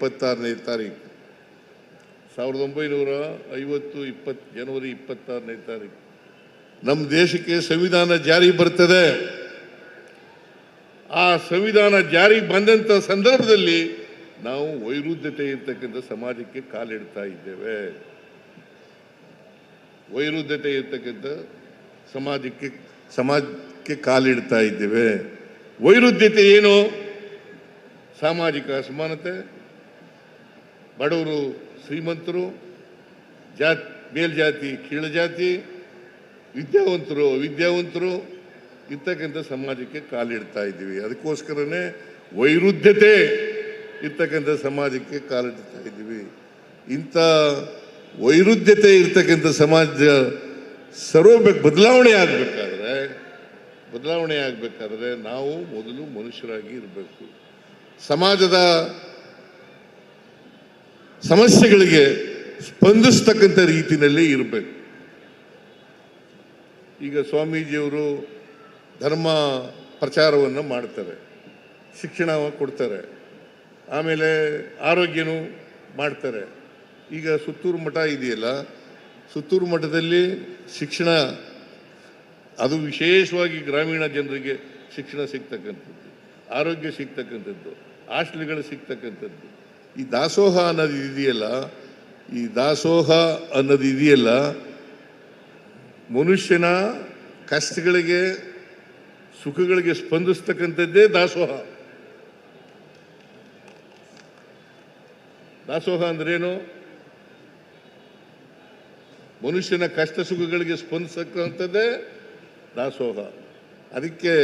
ಇಪ್ಪತ್ತಾರನೇ ತಾರೀಕು. ಸಾವಿರದ ಒಂಬೈನೂರ ಐವತ್ತು ಇಪ್ಪತ್ತು ಜನವರಿ ಇಪ್ಪತ್ತಾರನೇ ತಾರೀಕು. ನಮ್ಮ ದೇಶಕ್ಕೆ ಸಂವಿಧಾನ ಜಾರಿ ಬರ್ತದೆ. ಆ ಸಂವಿಧಾನ ಜಾರಿ ಬಂದಂಥ ಸಂದರ್ಭದಲ್ಲಿ ನಾವು ವೈರುದ್ಧತೆ ಇರ್ತಕ್ಕಂಥ ಸಮಾಜಕ್ಕೆ ಕಾಲಿಡ್ತಾ ಇದ್ದೇವೆ. ವೈರುದ್ಧತೆ ಇರ್ತಕ್ಕಂಥ ಸಮಾಜಕ್ಕೆ ಸಮಾಜಕ್ಕೆ ಕಾಲಿಡ್ತಾ ಇದ್ದೇವೆ. ವೈರುಧ್ಯತೆ ಏನು? ಸಾಮಾಜಿಕ ಅಸಮಾನತೆ ಬಡವರು ಶ್ರೀಮಂತರು, ಜಾತ್, ಮೇಲ್ಜಾತಿ, ಕೀಳಜಾತಿ, ವಿದ್ಯಾವಂತರು ವಿದ್ಯಾವಂತರು ಇರ್ತಕ್ಕಂಥ ಸಮಾಜಕ್ಕೆ ಕಾಲಿಡ್ತಾ ಇದ್ದೀವಿ. ಅದಕ್ಕೋಸ್ಕರನೇ ವೈರುಧ್ಯತೆ ಇರ್ತಕ್ಕಂಥ ಸಮಾಜಕ್ಕೆ ಕಾಲಿಡ್ತಾ ಇದ್ದೀವಿ. ಇಂಥ ವೈರುಧ್ಯತೆ ಇರ್ತಕ್ಕಂಥ ಸಮಾಜ ಸರ್ವೇ ಬದಲಾವಣೆ ಆಗಬೇಕಾದ್ರೆ ಬದಲಾವಣೆ ಆಗಬೇಕಾದ್ರೆ ನಾವು ಮೊದಲು ಮನುಷ್ಯರಾಗಿ ಇರಬೇಕು. ಸಮಾಜದ ಸಮಸ್ಯೆಗಳಿಗೆ ಸ್ಪಂದಿಸ್ತಕ್ಕಂಥ ರೀತಿಯಲ್ಲೇ ಇರಬೇಕು. ಈಗ ಸ್ವಾಮೀಜಿಯವರು ಧರ್ಮ ಪ್ರಚಾರವನ್ನು ಮಾಡ್ತಾರೆ, ಶಿಕ್ಷಣ ಕೊಡ್ತಾರೆ, ಆಮೇಲೆ ಆರೋಗ್ಯನೂ ಮಾಡ್ತಾರೆ. ಈಗ ಸುತ್ತೂರು ಮಠ ಇದೆಯಲ್ಲ, ಸುತ್ತೂರು ಮಠದಲ್ಲಿ ಶಿಕ್ಷಣ, ಅದು ವಿಶೇಷವಾಗಿ ಗ್ರಾಮೀಣ ಜನರಿಗೆ ಶಿಕ್ಷಣ ಸಿಗ್ತಕ್ಕಂಥದ್ದು, ಆರೋಗ್ಯ ಸಿಗ್ತಕ್ಕಂಥದ್ದು, ಹಾಸ್ಟೆಲ್ಗಳು ಸಿಗ್ತಕ್ಕಂಥದ್ದು. ಈ ದಾಸೋಹ ಅನ್ನೋದು ಇದೆಯಲ್ಲ, ಈ ದಾಸೋಹ ಅನ್ನೋದು ಇದೆಯಲ್ಲ, ಮನುಷ್ಯನ ಕಷ್ಟಗಳಿಗೆ, ಸುಖಗಳಿಗೆ ಸ್ಪಂದಿಸ್ತಕ್ಕಂಥದ್ದೇ ದಾಸೋಹ. ದಾಸೋಹ ಅಂದ್ರೇನು? ಮನುಷ್ಯನ ಕಷ್ಟ ಸುಖಗಳಿಗೆ ಸ್ಪಂದಿಸಕ್ಕಂಥದ್ದೇ ದಾಸೋಹ. ಅದಕ್ಕೆ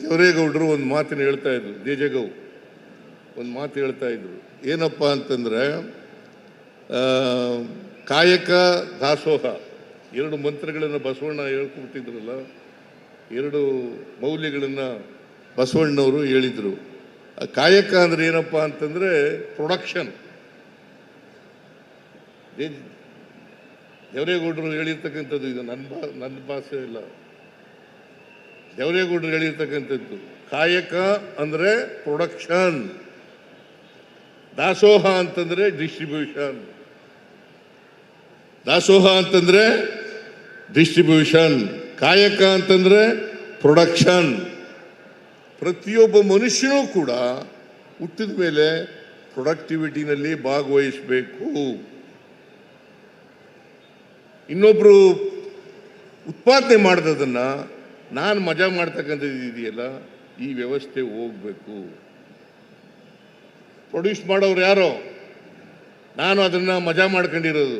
ಜವರೇಗೌಡರು ಒಂದು ಮಾತಿನ ಹೇಳ್ತಾ ಇದ್ರು, ದೇಜಗೌ. ಒಂದು ಮಾತು ಹೇಳ್ತಾ ಇದ್ರು. ಏನಪ್ಪ ಅಂತಂದ್ರೆ ಕಾಯಕ ದಾಸೋಹ, ಎರಡು ಮಂತ್ರಗಳನ್ನು ಬಸವಣ್ಣ ಹೇಳ್ಕೊಟ್ಟಿದ್ರಲ್ಲ, ಎರಡು ಮೌಲ್ಯಗಳನ್ನು ಬಸವಣ್ಣವರು ಹೇಳಿದರು. ಕಾಯಕ ಅಂದ್ರೆ ಏನಪ್ಪ ಅಂತಂದ್ರೆ ಪ್ರೊಡಕ್ಷನ್ ದೇವರೇಗೌಡರು ಹೇಳಿರ್ತಕ್ಕಂಥದ್ದು ಇದು ನನ್ನ ಬಾ ನನ್ನ ಭಾಷೆ ಇಲ್ಲ. ದೇವರೇಗೌಡರು ಹೇಳಿರ್ತಕ್ಕಂಥದ್ದು, ಕಾಯಕ ಅಂದ್ರೆ ಪ್ರೊಡಕ್ಷನ್ ದಾಸೋಹ ಅಂತಂದ್ರೆ ಡಿಸ್ಟ್ರಿಬ್ಯೂಷನ್. ದಾಸೋಹ ಅಂತಂದ್ರೆ ಡಿಸ್ಟ್ರಿಬ್ಯೂಷನ್. ಕಾಯಕ ಅಂತಂದ್ರೆ ಪ್ರೊಡಕ್ಷನ್. ಪ್ರತಿಯೊಬ್ಬ ಮನುಷ್ಯನೂ ಕೂಡ ಹುಟ್ಟಿದ ಮೇಲೆ ಪ್ರೊಡಕ್ಟಿವಿಟಿನಲ್ಲಿ ಭಾಗವಹಿಸಬೇಕು. ಇನ್ನೊಬ್ರು ಉತ್ಪಾದನೆ ಮಾಡಿದದನ್ನ ನಾನು ಮಜಾ ಮಾಡ್ತಕ್ಕಂಥದ್ದು ಇದೆಯಲ್ಲ, ಈ ವ್ಯವಸ್ಥೆ ಹೋಗ್ಬೇಕು. ಪ್ರೊಡ್ಯೂಸ್ ಮಾಡೋರು ಯಾರೋ? ನಾನು ಅದನ್ನು ಮಜಾ ಮಾಡ್ಕೊಂಡಿರೋದು.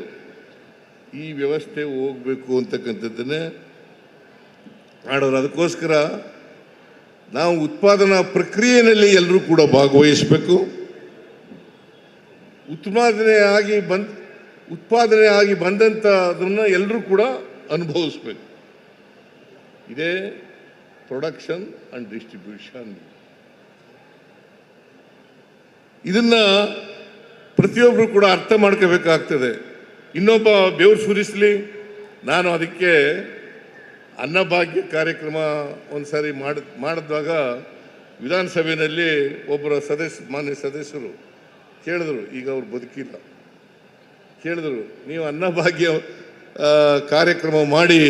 ಈ ವ್ಯವಸ್ಥೆ ಹೋಗಬೇಕು ಅಂತಕ್ಕಂಥದ್ದನ್ನೇ ಮಾಡೋರು. ಅದಕ್ಕೋಸ್ಕರ ನಾವು ಉತ್ಪಾದನಾ ಪ್ರಕ್ರಿಯೆಯಲ್ಲಿ ಎಲ್ಲರೂ ಕೂಡ ಭಾಗವಹಿಸಬೇಕು. ಉತ್ಪಾದನೆ ಆಗಿ ಬಂದ, ಉತ್ಪಾದನೆ ಆಗಿ ಬಂದಂಥ ಅದನ್ನು ಎಲ್ಲರೂ ಕೂಡ ಅನುಭವಿಸ್ಬೇಕು. ಇದೇ ಪ್ರೊಡಕ್ಷನ್ ಆ್ಯಂಡ್ ಡಿಸ್ಟ್ರಿಬ್ಯೂಷನ್ ಇದನ್ನ ಪ್ರತಿಯೊಬ್ಬರು ಕೂಡ ಅರ್ಥ ಮಾಡ್ಕೋಬೇಕಾಗ್ತದೆ. ಇನ್ನೊಬ್ಬ ಬೆವರು ಸುರಿಸ್ಲಿ ನಾನು ಅದಕ್ಕೆ ಅನ್ನಭಾಗ್ಯ ಕಾರ್ಯಕ್ರಮ ಒಂದ್ಸಾರಿ ಮಾಡಿ ಮಾಡಿದಾಗ ವಿಧಾನಸಭೆಯಲ್ಲಿ ಒಬ್ಬರ ಸದಸ್ಯ, ಮಾನ್ಯ ಸದಸ್ಯರು ಕೇಳಿದ್ರು, ಈಗ ಅವ್ರು ಬದುಕಿಲ್ಲ. ಕೇಳಿದ್ರು, ನೀವು ಅನ್ನಭಾಗ್ಯ ಕಾರ್ಯಕ್ರಮ ಮಾಡಿ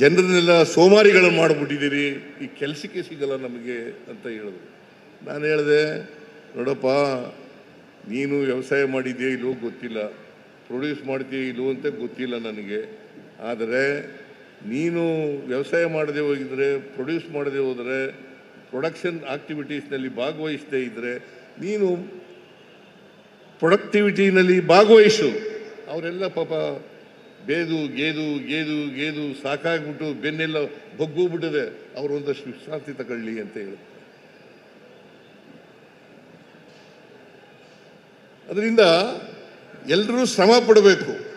ಜನರನ್ನೆಲ್ಲ ಸೋಮಾರಿಗಳನ್ನು ಮಾಡಿಬಿಟ್ಟಿದ್ದೀರಿ, ಈ ಕೆಲಸಕ್ಕೆ ಸಿಗಲ್ಲ ನಮಗೆ ಅಂತ ಹೇಳಿದ್ರು. ನಾನು ಹೇಳಿದೆ ನೋಡಪ್ಪ, ನೀನು ವ್ಯವಸಾಯ ಮಾಡಿದೆಯೋ ಇಲ್ಲೋ ಗೊತ್ತಿಲ್ಲ. ಪ್ರೊಡ್ಯೂಸ್ ಮಾಡ್ತೀಯೋ ಇಲ್ಲೋ ಅಂತ ಗೊತ್ತಿಲ್ಲ ನನಗೆ. ಆದರೆ ನೀನು ವ್ಯವಸಾಯ ಮಾಡದೆ ಹೋಗಿದ್ರೆ ಪ್ರೊಡ್ಯೂಸ್ ಮಾಡದೆ ಹೋದರೆ ಪ್ರೊಡಕ್ಷನ್ ಆಕ್ಟಿವಿಟೀಸ್ನಲ್ಲಿ ಭಾಗವಹಿಸದೇ ಇದ್ದರೆ ನೀನು ಪ್ರೊಡಕ್ಟಿವಿಟಿನಲ್ಲಿ ಭಾಗವಹಿಸು. ಅವರೆಲ್ಲ ಪಾಪ ಬೇದು, ಗೇದು ಗೇದು ಗೇದು ಸಾಕಾಗ್ಬಿಟ್ಟು ಬೆನ್ನೆಲ್ಲ ಬಗ್ಗೋಗ್ಬಿಟ್ಟಿದೆ. ಅವರು ಒಂದಷ್ಟು ವಿಶ್ರಾಂತಿ ತಗೊಳ್ಳಿ ಅಂತ ಹೇಳಿ. ಅದರಿಂದ ಎಲ್ಲರೂ ಶ್ರಮ ಪಡಬೇಕು.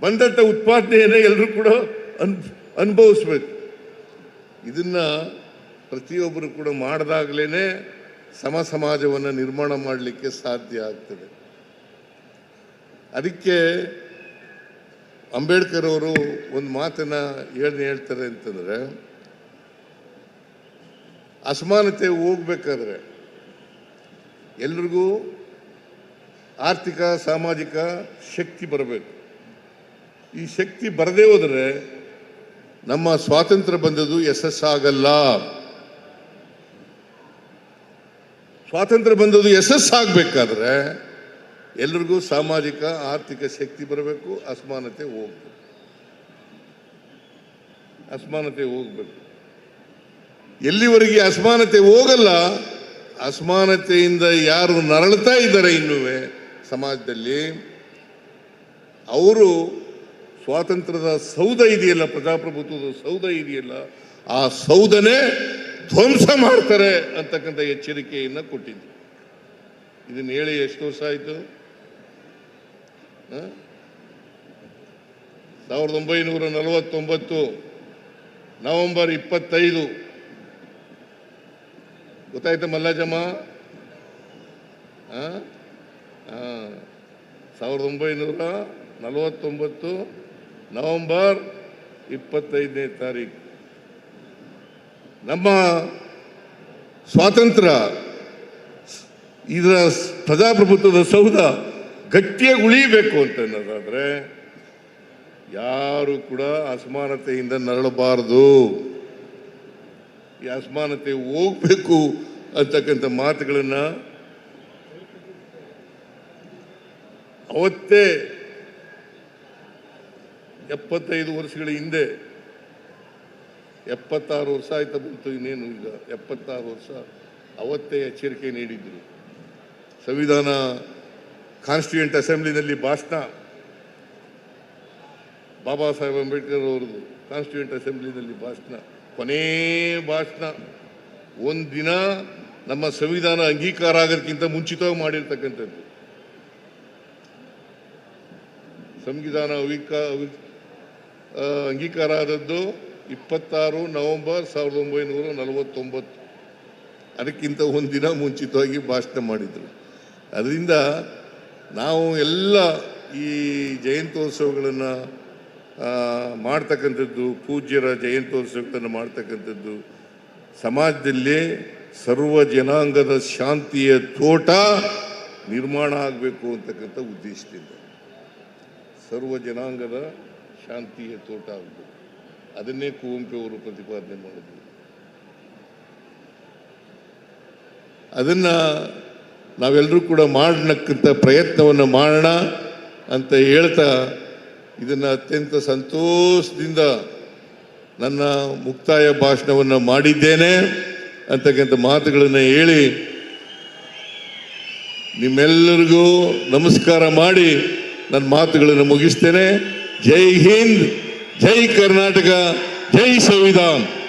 ಬಂದಂಥ ಉತ್ಪಾದನೆಯನ್ನು ಎಲ್ಲರೂ ಕೂಡ ಅನ್, ಅನುಭವಿಸ್ಬೇಕು. ಇದನ್ನು ಪ್ರತಿಯೊಬ್ಬರು ಕೂಡ ಮಾಡಿದಾಗಲೇ ಸಮ ಸಮಾಜವನ್ನು ನಿರ್ಮಾಣ ಮಾಡಲಿಕ್ಕೆ ಸಾಧ್ಯ ಆಗ್ತದೆ. ಅದಕ್ಕೆ ಅಂಬೇಡ್ಕರ್ ಅವರು ಒಂದು ಮಾತನ್ನ ಏನು ಹೇಳ್ತಾರೆ ಅಂತಂದರೆ, ಅಸಮಾನತೆ ಹೋಗ್ಬೇಕಾದ್ರೆ ಎಲ್ರಿಗೂ ಆರ್ಥಿಕ, ಸಾಮಾಜಿಕ ಶಕ್ತಿ ಬರಬೇಕು. ಈ ಶಕ್ತಿ ಬರದೇ ಹೋದರೆ ನಮ್ಮ ಸ್ವಾತಂತ್ರ್ಯ ಬಂದದ್ದು ಯಶಸ್ಸಾಗಲ್ಲ ಸ್ವಾತಂತ್ರ್ಯ ಬಂದದ್ದು ಯಶಸ್ಸಾಗಬೇಕಾದ್ರೆ ಎಲ್ರಿಗೂ ಸಾಮಾಜಿಕ, ಆರ್ಥಿಕ ಶಕ್ತಿ ಬರಬೇಕು, ಅಸಮಾನತೆ ಹೋಗ್ಬೇಕು. ಅಸಮಾನತೆ ಹೋಗ್ಬೇಕು. ಎಲ್ಲಿವರೆಗೆ ಅಸಮಾನತೆ ಹೋಗಲ್ಲ ಅಸಮಾನತೆಯಿಂದ ಯಾರು ನರಳ್ತಾ ಇದ್ದಾರೆ ಇನ್ನೂ ಸಮಾಜದಲ್ಲಿ, ಅವರು ಸ್ವಾತಂತ್ರ್ಯದ ಸೌಧ ಇದೆಯಲ್ಲ, ಪ್ರಜಾಪ್ರಭುತ್ವದ ಸೌಧ ಇದೆಯಲ್ಲ, ಆ ಸೌಧನೇ ಧ್ವಂಸ ಮಾಡ್ತಾರೆ ಅಂತಕ್ಕಂಥ ಎಚ್ಚರಿಕೆಯನ್ನು ಕೊಟ್ಟಿದ್ದು ಇದನ್ನು ಹೇಳಿ ಎಷ್ಟು ವರ್ಷ ಆಯಿತು? ಸಾವಿರದ ಒಂಬೈನೂರ ನಲವತ್ತೊಂಬತ್ತು ನವೆಂಬರ್ ಇಪ್ಪತ್ತೈದು ಗೊತ್ತಾಯ್ತಾ ಮಲ್ಲಾಜಮ್ಮ. ಸಾವಿರದ ಒಂಬೈನೂರ ನಲವತ್ತೊಂಬತ್ತು ನವೆಂಬರ್ ಇಪ್ಪತ್ತೈದನೇ ತಾರೀಕು ನಮ್ಮ ಸ್ವಾತಂತ್ರ್ಯ, ಇದರ ಪ್ರಜಾಪ್ರಭುತ್ವದ ಸೌಧ ಗಟ್ಟಿಯಾಗಿ ಉಳಿಬೇಕು ಅಂತ ಅನ್ನೋದಾದರೆ, ಯಾರು ಕೂಡ ಅಸಮಾನತೆಯಿಂದ ನರಳಬಾರದು. ಈ ಹೋಗ್ಬೇಕು ಅಂತಕ್ಕಂಥ ಮಾತುಗಳನ್ನು ಅವತ್ತೇ ಎಪ್ಪತ್ತೈದು ವರ್ಷಗಳ ಹಿಂದೆ, ಎಪ್ಪತ್ತಾರು ವರ್ಷ ಆಯ್ತಾ ಬಂತು ಇನ್ನೇನು ಈಗ, ಎಪ್ಪತ್ತಾರು ವರ್ಷ ಅವತ್ತೇ ಎಚ್ಚರಿಕೆ ನೀಡಿದ್ರು. ಸಂವಿಧಾನ ಕಾನ್ಸ್ಟಿಟ್ಯೂಂಟ್ ಅಸೆಂಬ್ಲಿನಲ್ಲಿ ಭಾಷಣ. ಬಾಬಾ ಸಾಹೇಬ್ ಅಂಬೇಡ್ಕರ್ ಅವರದು ಕಾನ್ಸ್ಟಿಟ್ಯೂಂಟ್ ಅಸೆಂಬ್ಲಿನಲ್ಲಿ ಭಾಷಣ. ಕೊನೇ ಭಾಷಣ. ದಿನ ನಮ್ಮ ಸಂವಿಧಾನ ಅಂಗೀಕಾರ ಆಗೋದಕ್ಕಿಂತ ಮುಂಚಿತವಾಗಿ ಮಾಡಿರ್ತಕ್ಕಂಥದ್ದು. ಸಂವಿಧಾನ ಅಂಗೀಕಾರ ಆದದ್ದು ಇಪ್ಪತ್ತಾರು ನವೆಂಬರ್ ಸಾವಿರದ ಒಂಬೈನೂರ ನಲವತ್ತೊಂಬತ್ತು. ಅದಕ್ಕಿಂತ ಒಂದಿನ ಮುಂಚಿತವಾಗಿ ಭಾಷಣ ಮಾಡಿದರು. ಅದರಿಂದ ನಾವು ಎಲ್ಲ ಈ ಜಯಂತ್ಯೋತ್ಸವಗಳನ್ನು ಮಾಡ್ತಕ್ಕಂಥದ್ದು, ಪೂಜ್ಯರ ಜಯಂತ್ಯೋತ್ಸವಗಳನ್ನು ಮಾಡ್ತಕ್ಕಂಥದ್ದು, ಸಮಾಜದಲ್ಲಿ ಸರ್ವ ಜನಾಂಗದ ಶಾಂತಿಯ ತೋಟ ನಿರ್ಮಾಣ ಆಗಬೇಕು ಅಂತಕ್ಕಂಥ ಉದ್ದೇಶದಿಂದ ಸರ್ವ ಜನಾಂಗದ ಶಾಂತಿಯ ತೋಟ ಆಗಬೇಕು. ಅದನ್ನೇ ಕುವೆಂಪು ಅವರು ಪ್ರತಿಪಾದನೆ ಮಾಡಿದ್ರು. ಅದನ್ನ ನಾವೆಲ್ಲರೂ ಕೂಡ ಮಾಡಕ್ಕಂಥ ಪ್ರಯತ್ನವನ್ನು ಮಾಡೋಣ ಅಂತ ಹೇಳ್ತಾ ಇದನ್ನು ಅತ್ಯಂತ ಸಂತೋಷದಿಂದ ನನ್ನ ಮುಕ್ತಾಯ ಭಾಷಣವನ್ನು ಮಾಡಿದ್ದೇನೆ. ಅಂತಕ್ಕಂಥ ಮಾತುಗಳನ್ನು ಹೇಳಿ ನಿಮ್ಮೆಲ್ಲರಿಗೂ ನಮಸ್ಕಾರ ಮಾಡಿ ನನ್ನ ಮಾತುಗಳನ್ನು ಮುಗಿಸ್ತೇನೆ. ಜೈ ಹಿಂದ್, ಜೈ ಕರ್ನಾಟಕ, ಜೈ ಸಂವಿಧಾನ್.